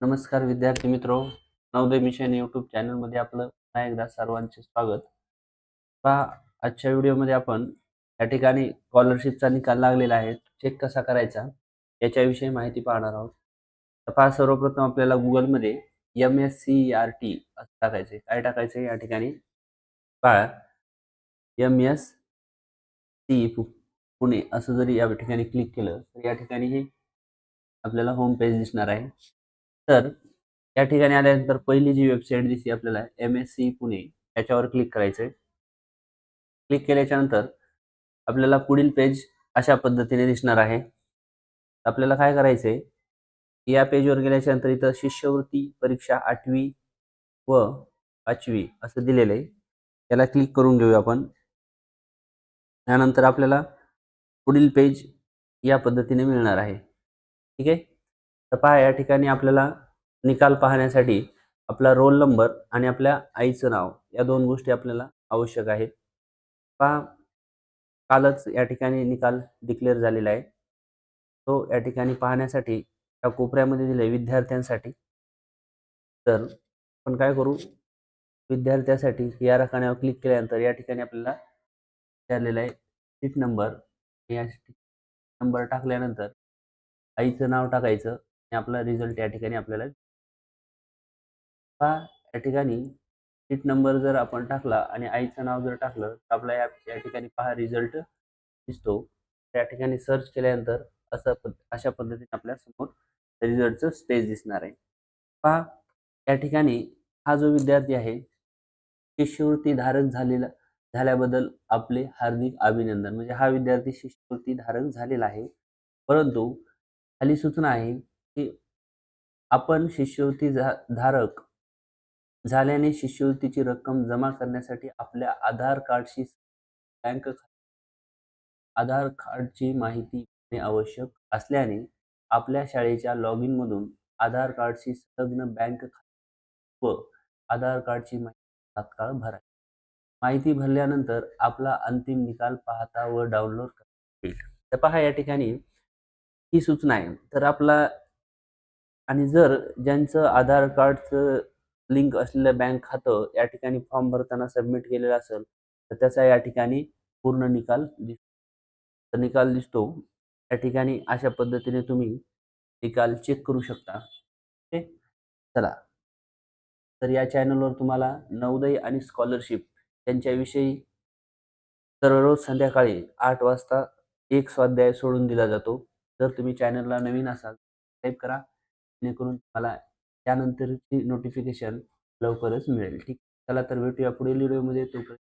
नमस्कार विद्यार्थी मित्रो नवोदय मिशन यूट्यूब चॅनलमध्ये आपलं पुन्हा एकदा सर्वांचे स्वागत. पहा आजच्या व्हिडिओमध्ये आपण या ठिकाणी स्कॉलरशिपचा निकाल लागलेला आहे. चेक कसा करायचा याच्याविषयी माहिती पाहणार आहोत. तर पहा सर्वप्रथम आपल्याला गुगलमध्ये M S C R T असं टाकायचं काय टाकायचं या ठिकाणी? पहा एम एस सी पुणे असं जरी या ठिकाणी क्लिक केलं तर या ठिकाणी हे आपल्याला होम पेज दिसणार आहे. तर या ठिकाणी आल्यानंतर पहिली जी वेबसाईट दिसते आपल्याला एम एस सी पुणे याच्यावर क्लिक करायचं आहे क्लिक केल्याच्यानंतर आपल्याला पुढील पेज अशा पद्धतीने दिसणार आहे. आपल्याला काय करायचं आहे या पेजवर गेल्याच्यानंतर इथं शिष्यवृत्ती परीक्षा आठवी व पाचवी असं दिलेलं आहे. त्याला क्लिक करून घेऊया आपण. त्यानंतर आपल्याला पुढील पेज या पद्धतीने मिळणार आहे. ठीक आहे? तर पहा या ठिकाणी आपल्याला निकाल पाहण्यासाठी आपला रोल नंबर आणि आपल्या आईचं नाव या दोन गोष्टी आपल्याला आवश्यक आहेत. पहा कालच या ठिकाणी निकाल डिक्लेअर झालेला आहे. तो या ठिकाणी पाहण्यासाठी या कोपऱ्यामध्ये दिले विद्यार्थ्यांसाठी. तर आपण काय करू? विद्यार्थ्यासाठी या रकान्यावर क्लिक केल्यानंतर या ठिकाणी आपल्याला विचारलेला आहे सीट नंबर या नंबर टाकल्यानंतर आईचं नाव टाकायचं. आपला रिझल्ट या ठिकाणी आपल्याला पहा या ठिकाणी सीट नंबर जर आपण टाकला आणि आईचं नाव जर टाकलं तर आपला या या ठिकाणी पहा रिझल्ट दिसतो. त्या ठिकाणी सर्च केल्यानंतर असं अशा पद्धतीने आपल्यासमोर रिझल्टचं स्टेज दिसणार आहे. पहा या ठिकाणी हा जो विद्यार्थी आहे शिष्यवृत्ती धारक झालेला झाल्याबद्दल आपले हार्दिक अभिनंदन. म्हणजे हा विद्यार्थी शिष्यवृत्ती धारक झालेला आहे. परंतु खाली सूचना आहे की आपण शिष्यवृत्ती धारक झाल्याने शिष्यवृत्तीची रक्कम जमा करण्यासाठी आपल्या आधार कार्डशी बँक आधार कार्डची माहिती आवश्यक असल्याने आपल्या शाळेच्या लॉग मधून आधार कार्डशी संलग्न बँक व आधार कार्डची माहिती तात्काळ भरा. माहिती भरल्यानंतर आपला अंतिम निकाल पाहता व डाउनलोड करता येईल तर पहा या ठिकाणी ही सूचना आहे. तर आपला आणि जर ज्यांचं आधार कार्डचं लिंक असलेलं बँक खातं या ठिकाणी फॉर्म भरताना सबमिट केलेलं असेल तर त्याचा या ठिकाणी पूर्ण निकाल दिसतो निकाल दिसतो. या ठिकाणी अशा पद्धतीने तुम्ही निकाल चेक करू शकता. ओके? चला. तर या चॅनलवर तुम्हाला नवोदय आणि स्कॉलरशिप यांच्याविषयी दररोज संध्याकाळी आठ वाजता एक स्वाध्याय सोडून दिला जातो. जर तुम्ही चॅनलला नवीन असाल सबस्क्राईब करा. जेणेकरून तुम्हाला त्यानंतरची नोटिफिकेशन लवकरच मिळेल. ठीक. चला तर भेटूया पुढील व्हिडिओमध्ये तोपर्यंत